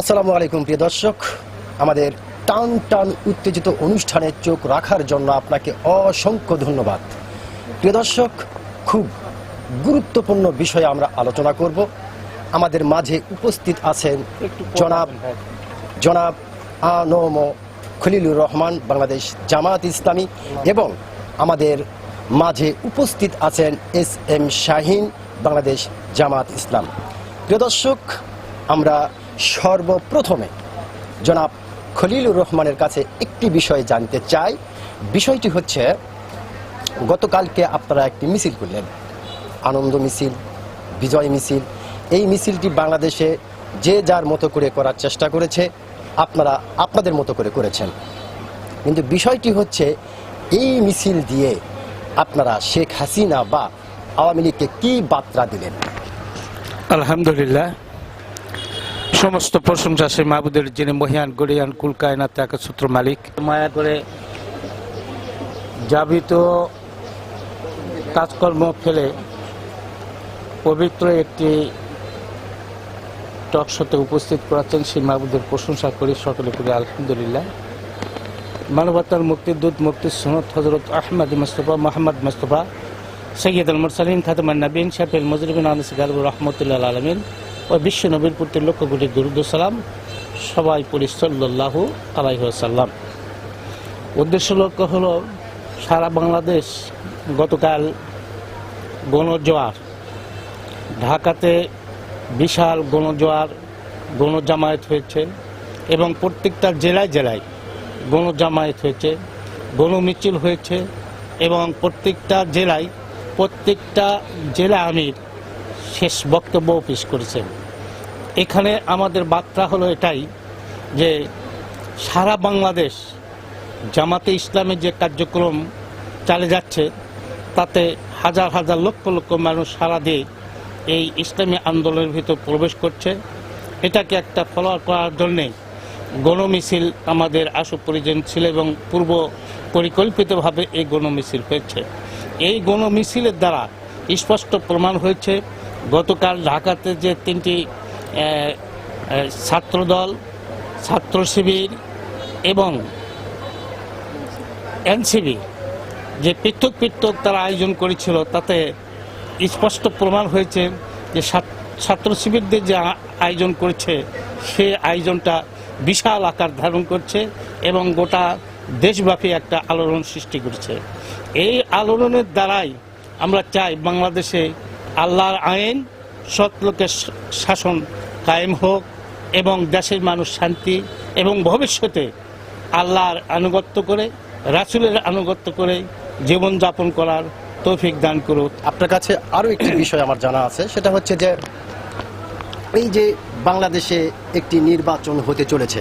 আসসালামু আলাইকুম প্রিয় দর্শক। আমাদের টান টান উত্তেজিত অনুষ্ঠানে চোখ রাখার জন্য আপনাকে অসংখ্য ধন্যবাদ। প্রিয় দর্শক খুব গুরুত্বপূর্ণ বিষয়ে আমরা আলোচনা করব। আমাদের মাঝে উপস্থিত আছেন জনাব জনাব আনম খলিলুর রহমান বাংলাদেশ জামাত ইসলামী এবং আমাদের মাঝে উপস্থিত আছেন এস এম শাহিন বাংলাদেশ জামাত ইসলাম। প্রিয় দর্শক আমরা সর্বপ্রথমে জনাব খলিলুর রহমানের কাছে একটি বিষয় জানতে চাই। বিষয়টি হচ্ছে, গতকালকে আপনারা একটি মিছিল করলেন। আনন্দ মিছিল, বিজয় মিছিল। এই মিছিলটি বাংলাদেশে যে যার মতো করে করার চেষ্টা করেছে, আপনারা আপনাদের মতো করে করেছেন। কিন্তু বিষয়টি হচ্ছে, এই মিছিল দিয়ে আপনারা শেখ হাসিনা বা আওয়ামী লীগকে কী বার্তা দিলেন? আলহামদুলিল্লাহ সমস্ত প্রশংসা সে মাহবুদের যিনি মহিয়ান গরিয়ান কুল কায়নাত সূত্র মালিক। মায়া করে যাবিত কাজকর্ম ফেলে পবিত্র একটি টক টকশোতে উপস্থিত করাচ্ছেন সেই মাহবুদের প্রশংসা করি সকলে করি আলহামদুলিল্লাহ। মানবতার মুক্তির দূত মুক্তির সনদ হজরত আহমদ মুস্তফা, মোহাম্মদ মুস্তফা সৈয়দ আল মুরসালিন খাতমান নবীন শাফিল মজরুবিন আনিস গালবুর রহমতুল্লাহ আলমিন। ও বিশ্ব নবীর প্রতি লক্ষ কোটি দুরুদ্দালাম সবাই পড়ি সাল্লাহ আলাইসাল্লাম উদ্দেশ্য লক্ষ্য হলো সারা বাংলাদেশ গতকাল গণজোয়ার। ঢাকাতে বিশাল গণজোয়ার, গণজামায়াত হয়েছে এবং প্রত্যেকটা জেলায় জেলায় গণজামায়াত হয়েছে, গণমিছিল হয়েছে এবং প্রত্যেকটা জেলায় প্রত্যেকটা জেলা আমির শেষ বক্তব্য পেশ করেছেন। এখানে আমাদের বার্তা হলো এটাই যে সারা বাংলাদেশ জামাতে ইসলামের যে কার্যক্রম চালে যাচ্ছে, তাতে হাজার হাজার লক্ষ লক্ষ মানুষ সারা দিয়ে এই ইসলামী আন্দোলনের ভিতর প্রবেশ করছে। এটাকে একটা ফলো করার জন্যে গণমিছিল আমাদের আশু পরিজন ছিল এবং পূর্ব পরিকল্পিতভাবে এই গণমিছিল হয়েছে। এই গণমিছিলের দ্বারা স্পষ্ট প্রমাণ হয়েছে, গতকাল ঢাকাতে যে তিনটি ছাত্রদল ছাত্র শিবির এবং এনসিবি যে পৃথক পৃথক তারা আয়োজন করেছিল, তাতে স্পষ্ট প্রমাণ হয়েছে যে ছাত্র শিবিরদের যে আয়োজন করেছে, সে আয়োজনটা বিশাল আকার ধারণ করছে এবং গোটা দেশব্যাপী একটা আলোড়ন সৃষ্টি করছে। এই আলোড়নের দ্বারাই আমরা চাই বাংলাদেশে আল্লাহর আইন সৎ লোকের শাসন কায়েম হোক এবং দেশের মানুষ শান্তি এবং ভবিষ্যতে আল্লাহর আনুগত্য করে, রাসুলের আনুগত্য করে জীবনযাপন করার তৌফিক দান করুক। আপনার কাছে আরও একটি বিষয় আমার জানা আছে, সেটা হচ্ছে যে এই যে বাংলাদেশে একটি নির্বাচন হতে চলেছে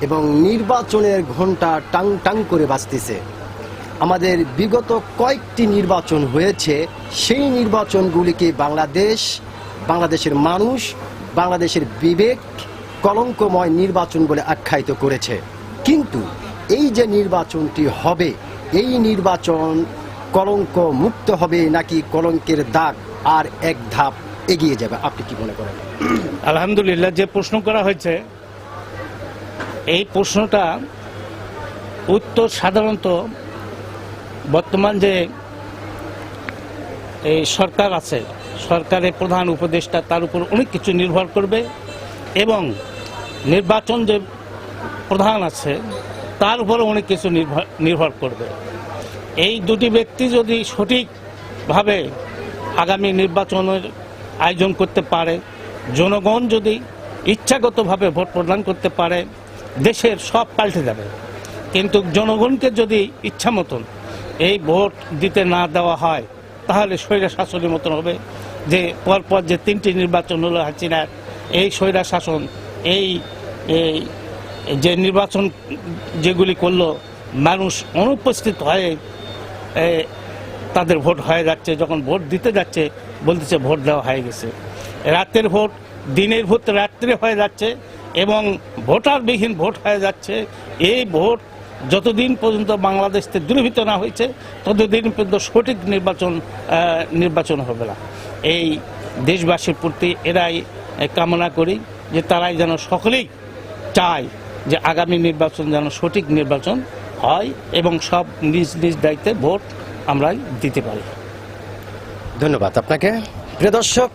এবং নির্বাচনের ঘণ্টা টাং টাং করে বাজতেছে। আমাদের বিগত কয়েকটি নির্বাচন হয়েছে, সেই নির্বাচনগুলিকে বাংলাদেশ, বাংলাদেশের মানুষ, বাংলাদেশের বিবেক, কলঙ্কময় নির্বাচন বলে আখ্যায়িত করেছে। কিন্তু এই যে নির্বাচনটি হবে, এই নির্বাচন কলঙ্ক মুক্ত হবে নাকি কলঙ্কের দাগ আর এক ধাপ এগিয়ে যাবে? আপনি কি মনে করেন? আলহামদুলিল্লাহ, যে প্রশ্ন করা হয়েছে, এই প্রশ্নটা উত্তর সাধারণত বর্তমান যে এই সরকার আছে, সরকারের প্রধান উপদেষ্টা, তার উপর অনেক কিছু নির্ভর করবে এবং নির্বাচন যে প্রধান আছে, তার উপর অনেক কিছু নির্ভর নির্ভর করবে। এই দুটি ব্যক্তি যদি সঠিকভাবে আগামী নির্বাচনের আয়োজন করতে পারে, জনগণ যদি ইচ্ছাগতভাবে ভোট প্রদান করতে পারে, দেশের সব পাল্টে যাবে। কিন্তু জনগণকে যদি ইচ্ছা মতন এই ভোট দিতে না দেওয়া হয়, তাহলে স্বৈরা শাসনের মতন হবে যে পরপর যে তিনটি নির্বাচন হলো হাসিনার, এই স্বৈরা শাসন, এই যে নির্বাচন যেগুলি করল, মানুষ অনুপস্থিত হয়ে তাদের ভোট হয়ে যাচ্ছে, যখন ভোট দিতে যাচ্ছে, বলতেছে ভোট দেওয়া হয়ে গেছে। রাতের ভোট, দিনের ভোট রাত্রে হয়ে যাচ্ছে এবং ভোটারবিহীন ভোট হয়ে যাচ্ছে। এই ভোট যতদিন পর্যন্ত বাংলাদেশ থেকে দূরীভূত না হয়েছে, ততদিন পর্যন্ত সঠিক নির্বাচন নির্বাচন হবে না। এই দেশবাসীর প্রতি এরাই কামনা করি যে তারাই যেন সকলেই চায় যে আগামী নির্বাচন যেন সঠিক নির্বাচন হয় এবং সব নিজ নিজ দায়িত্বে ভোট আমরা দিতে পারি। ধন্যবাদ আপনাকে। প্রিয় দর্শক,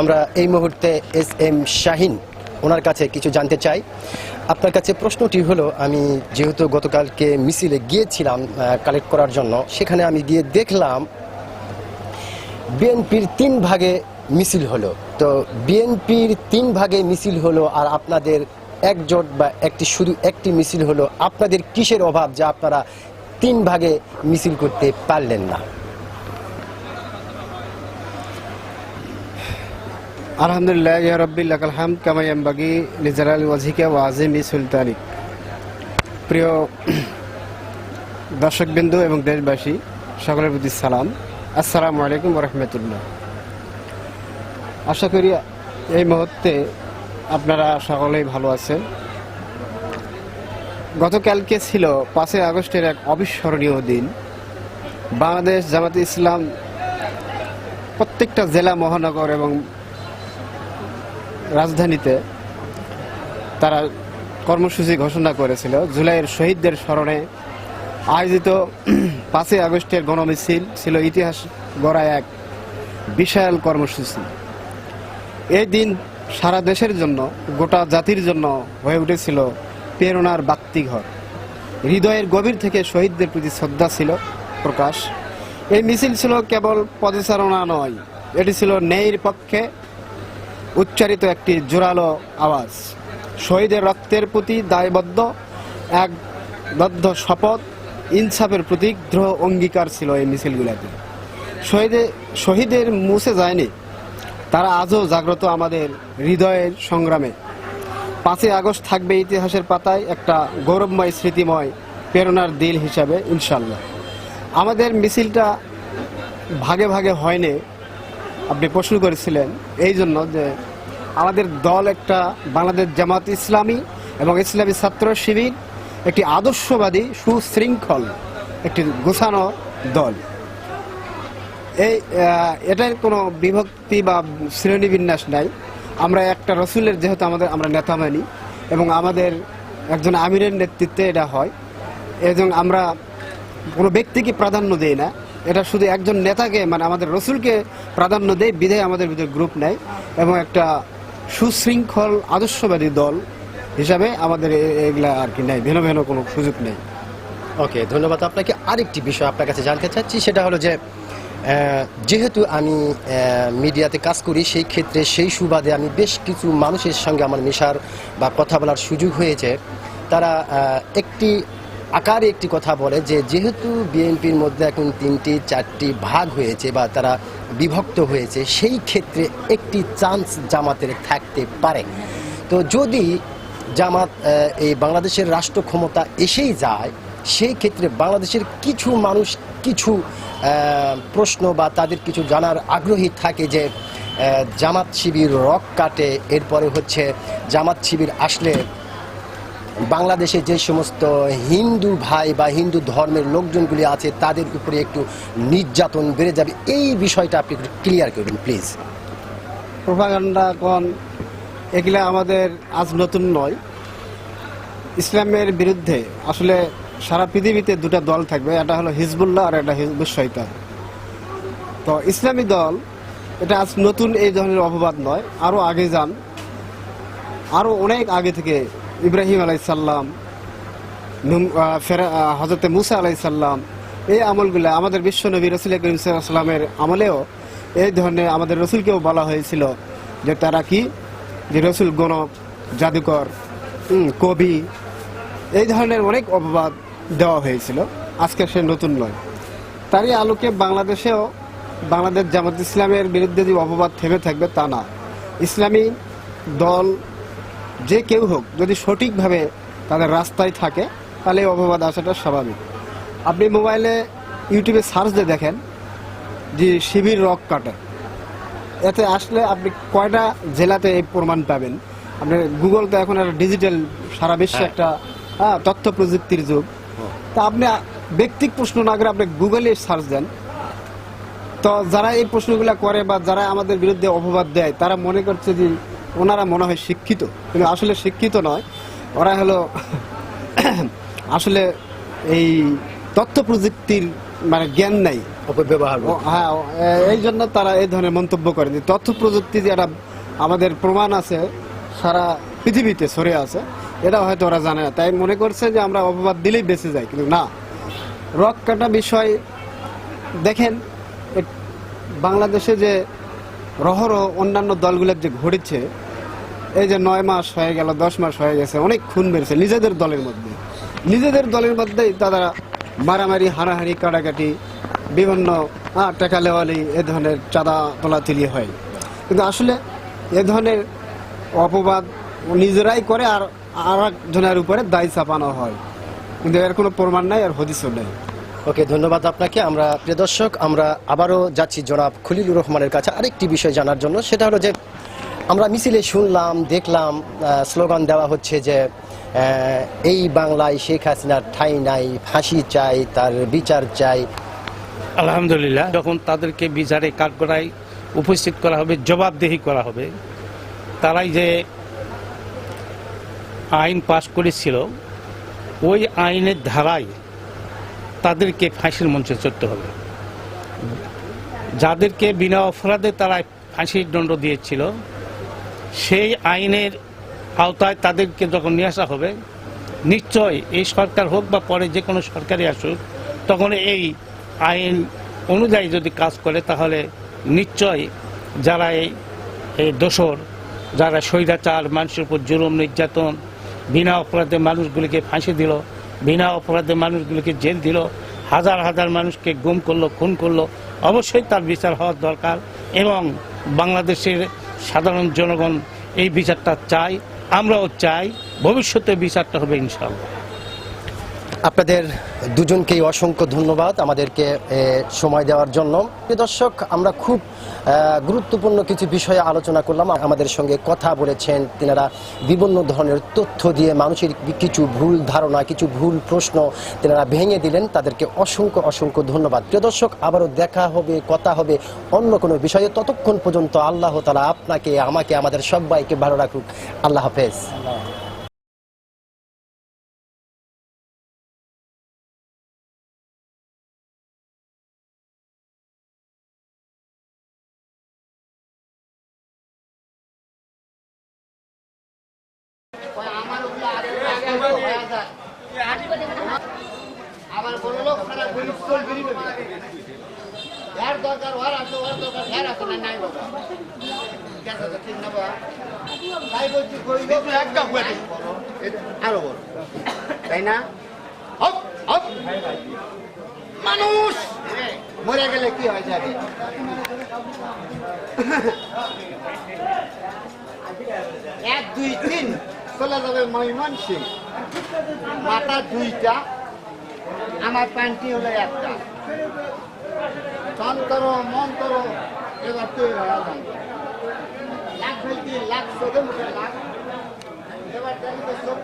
আমরা এই মুহূর্তে এস এম শাহিন ওনার কাছে কিছু জানতে চাই। আপনার কাছে প্রশ্নটি হলো, আমি যেহেতু গতকালকে মিছিলে গিয়েছিলাম কালেক্ট করার জন্য, সেখানে আমি গিয়ে দেখলাম বিএনপির তিন ভাগে মিছিল হলো। তো বিএনপির তিন ভাগে মিছিল হলো, আর আপনাদের একজোট বা একটি, শুধু একটি মিছিল হলো, আপনাদের কিসের অভাব যা আপনারা তিন ভাগে মিছিল করতে পারলেন না? আলহামদুলিল্লাহ, ইয়া রব্বিল লাকাল হামদ কামা লিজালাল ওয়াজিকা ওয়া আযিমি সুলতানিক প্রিয় দর্শকবৃন্দ এবং দেশবাসী, সকলের প্রতি সালাম। আসসালামু আলাইকুম রাহমাতুল্লাহ। আশা করি এই মুহূর্তে আপনারা সকলেই ভালো আছেন। গতকালকে ছিল পাঁচই আগস্টের এক অবিস্মরণীয় দিন। বাংলাদেশ জামাতে ইসলাম প্রত্যেকটা জেলা, মহানগর এবং রাজধানীতে তারা কর্মসূচি ঘোষণা করেছিল। জুলাইয়ের শহীদদের স্মরণে আয়োজিত পাঁচই আগস্টের গণমিছিল ছিল ইতিহাস গড়া এক বিশাল কর্মসূচি। এই দিন সারা দেশের জন্য, গোটা জাতির জন্য হয়ে উঠেছিল প্রেরণার বাত্তিঘর হৃদয়ের গভীর থেকে শহীদদের প্রতি শ্রদ্ধা ছিল, প্রকাশ। এই মিছিল ছিল কেবল পদচারণা নয়, এটি ছিল ন্যায়ের পক্ষে উচ্চারিত একটি জোরালো আওয়াজ। শহীদের রক্তের প্রতি দায়বদ্ধ, এক বদ্ধ শপথ, ইনসাফের প্রতি দৃঢ় অঙ্গীকার ছিল এই মিছিলগুলোতে। শহীদে শহীদের মুছে যায়নি, তারা আজও জাগ্রত আমাদের হৃদয়ের সংগ্রামে। পাঁচই আগস্ট থাকবে ইতিহাসের পাতায় একটা গৌরবময় স্মৃতিময় প্রেরণার দিল হিসাবে ইনশাল্লাহ আমাদের মিছিলটা ভাগে ভাগে হয়নি আপনি প্রশ্ন করেছিলেন এই জন্য যে আমাদের দল একটা বাংলাদেশ জামাত ইসলামী এবং ইসলামী ছাত্র শিবির, একটি আদর্শবাদী, সুশৃঙ্খল, একটি গোছানো দল। এই এটার কোনো বিভক্তি বা শ্রেণীবিন্যাস নাই। আমরা একটা রসুলের যেহেতু আমাদের, আমরা নেতা মানি এবং আমাদের একজন আমিরের নেতৃত্বে এটা হয়। এবং আমরা কোনো ব্যক্তিকে প্রাধান্য দেই না। এটা শুধু একজন নেতাকে মানে আমাদের রসুলকে প্রাধান্য দেয়, বিধায় আমাদের ভিতরে গ্রুপ নেয় এবং একটা সুশৃঙ্খল, আদর্শবাদী দল হিসাবে আমাদের এগুলা আর কি নেই ভিন্ন ভিন্ন কোনো সুযোগ নেই। ওকে, ধন্যবাদ। আপনাকে আরেকটি বিষয় আপনার কাছে জানতে চাচ্ছি, সেটা হলো যে যেহেতু আমি মিডিয়াতে কাজ করি, সেই ক্ষেত্রে সেই সুবাদে আমি বেশ কিছু মানুষের সঙ্গে আমার মেশার বা কথা বলার সুযোগ হয়েছে। তারা একটি আকারে একটি কথা বলে যে, যেহেতু বিএনপির মধ্যে এখন তিনটি, চারটি ভাগ হয়েছে বা তারা বিভক্ত হয়েছে, সেই ক্ষেত্রে একটি চান্স জামাতের থাকতে পারে। তো যদি জামাত এই বাংলাদেশের রাষ্ট্র ক্ষমতা এসেই যায়, সেই ক্ষেত্রে বাংলাদেশের কিছু মানুষ কিছু প্রশ্ন বা তাদের কিছু জানার আগ্রহী থাকে যে জামাত শিবির রক কাটে, এরপরে হচ্ছে জামাত শিবির আসলে বাংলাদেশে যে সমস্ত হিন্দু ভাই বা হিন্দু ধর্মের লোকজনগুলি আছে, তাদের উপরে একটু নির্যাতন বেড়ে যাবে, এই বিষয়টা আপনি একটু ক্লিয়ার করবেন প্লিজ প্রোপাগান্ডা কোন এগুলা আমাদের আজ নতুন নয়। ইসলামের বিরুদ্ধে আসলে সারা পৃথিবীতে দুটা দল থাকবে এটা হলো হিজবুল্লাহ আর একটা হিজবুল শৈতান তো ইসলামী দল, এটা আজ নতুন এই ধরনের অপবাদ নয় আরও আগে যান। আরও অনেক আগে থেকে ইব্রাহিম আলাইসাল্লাম হজরতে মুসা আলাইসাল্লাম এই আমলগুলো আমাদের বিশ্ব নবী রসুল করিম সাল্লামের আমলেও এই ধরনের আমাদের রসুলকেও বলা হয়েছিল যে তারা কি? যে রসুল গণক জাদুকর কবি, এই ধরনের অনেক অপবাদ দেওয়া হয়েছিল। আজকে সে নতুন নয়। তারই আলোকে বাংলাদেশেও বাংলাদেশ জামাত ইসলামের বিরুদ্ধে যে অপবাদ থেমে থাকবে তা না। ইসলামী দল যে কেউ হোক যদি সঠিকভাবে তাদের রাস্তায় থাকে তাহলে অপবাদ আসাটা স্বাভাবিক। আপনি মোবাইলে ইউটিউবে সার্চ দিয়ে দেখেন যে শিবির রক কাটে। এতে আসলে আপনি কয়টা জেলাতে এই প্রমাণ পাবেন? আপনি গুগল তো এখন একটা ডিজিটাল সারা বিশ্বে হ্যাঁ। একটা হ্যাঁ, তথ্য প্রযুক্তির যুগ। তা আপনি ব্যক্তিক প্রশ্ন না করে আপনি গুগলে সার্চ দেন। তো যারা এই প্রশ্নগুলো করে বা যারা আমাদের বিরুদ্ধে অপবাদ দেয় তারা মনে করছে যে ওনারা মনে হয় শিক্ষিত কিন্তু আসলে শিক্ষিত নয়। ওরা হলো আসলে এই তথ্য প্রযুক্তির মানে জ্ঞান নাই। অপব্যবহার হ্যাঁ এই জন্য তারা এই ধরনের মন্তব্য করেন যে তথ্য প্রযুক্তি যে একটা আমাদের প্রমাণ আছে সারা পৃথিবীতে সরে আছে এটা হয়তো ওরা জানে না। তাই মনে করছে যে আমরা অপবাদ দিলেই বেঁচে যাই কিন্তু না। রক কাটা বিষয় দেখেন বাংলাদেশে যে রহরহ অন্যান্য দলগুলোর যে ঘটেছে এই যে নয় মাস হয়ে গেল, দশ মাস হয়ে গেছে, অনেক খুন বেড়েছে নিজেদের দলের মধ্যে। নিজেদের দলের মধ্যেই তারা মারামারি, হানাহানি, কাটাকাটি, বিভিন্ন টাকা লেওয়ালি এ ধরনের চাঁদা তোলাতুলি হয়। কিন্তু আসলে এ ধরনের অপবাদ নিজেরাই করে আর আর একজনের উপরে দায় চাপানো হয়। কিন্তু এর কোনো প্রমাণ নাই আর হদিসও নেই। ওকে, ধন্যবাদ আপনাকে। আমরা, প্রিয় দর্শক, আমরা আবারও যাচ্ছি জনাব খলিলুর রহমানের কাছে। আরেকটি বিষয় জানার জন্য, সেটা হলো যে, আমরা মিছিলে শুনলাম, দেখলাম স্লোগান দেওয়া হচ্ছে যে এই বাংলায় শেখ হাসিনার ঠাঁই নাই, ফাঁসি চাই, তার বিচার চাই। আলহামদুলিল্লাহ, যখন তাদেরকে বিচারে কাঠগড়ায় উপস্থিত করা হবে, জবাবদেহি করা হবে, তারাই যে আইন পাশ করেছিল, ওই আইনের ধারায় তাদেরকে ফাঁসির মঞ্চে চড়তে হবে। যাদেরকে বিনা অপরাধে তারা ফাঁসির দণ্ড দিয়েছিল, সেই আইনের আওতায় তাদেরকে যখন নিয়ে আসা হবে, নিশ্চয় এই সরকার হোক বা পরে যে কোনো সরকারই আসুক, তখন এই আইন অনুযায়ী যদি কাজ করে, তাহলে নিশ্চয় যারা এই দোসর যারা স্বৈরাচার, মানুষের উপর জুলুম, নির্যাতন, বিনা অপরাধে মানুষগুলিকে ফাঁসি দিল বিনা অপরাধে মানুষগুলোকে জেল দিল, হাজার হাজার মানুষকে গুম করল, খুন করল। অবশ্যই তার বিচার হওয়ার দরকার এবং বাংলাদেশের সাধারণ জনগণ এই বিচারটা চাই আমরাও চাই, ভবিষ্যতে বিচারটা হবে ইনশাল্লাহ আপনাদের দুজনকেই অসংখ্য ধন্যবাদ আমাদেরকে সময় দেওয়ার জন্য। দর্শক, আমরা খুব গুরুত্বপূর্ণ কিছু বিষয়ে আলোচনা করলাম। আমাদের সঙ্গে কথা বলেছেন তেনারা বিভিন্ন ধরনের তথ্য দিয়ে মানুষের কিছু ভুল ধারণা, কিছু ভুল প্রশ্ন তেনারা ভেঙে দিলেন। তাদেরকে অসংখ্য অসংখ্য ধন্যবাদ। প্রিয় দর্শক, আবারও দেখা হবে, কথা হবে অন্য কোনো বিষয়ে। ততক্ষণ পর্যন্ত আল্লাহ তালা আপনাকে, আমাকে, আমাদের সবাইকে ভালো রাখুক। আল্লাহ হাফেজ। আমার বড় লোক খারাপ গরিব চল গরিব যার দরকার ওর আছে ওর দরকার হ্যার আছে না নাই বাবা গেছে তো ঠিক না বাবা তাই বলছি গরিব বুয়াটি আরও হপ মানুষ মরে গেলে কি হয় যাবে এক, দুই, তিন। চলে যাবে মহিমান সিং। মাথা দুইটা, আমার প্যান্টি হলে একটা। তন্তর মন্তর এবার তৈরি হয়ে যাবে। লাখ ফেলতি লাখ চোখে মুখে লাখ এবার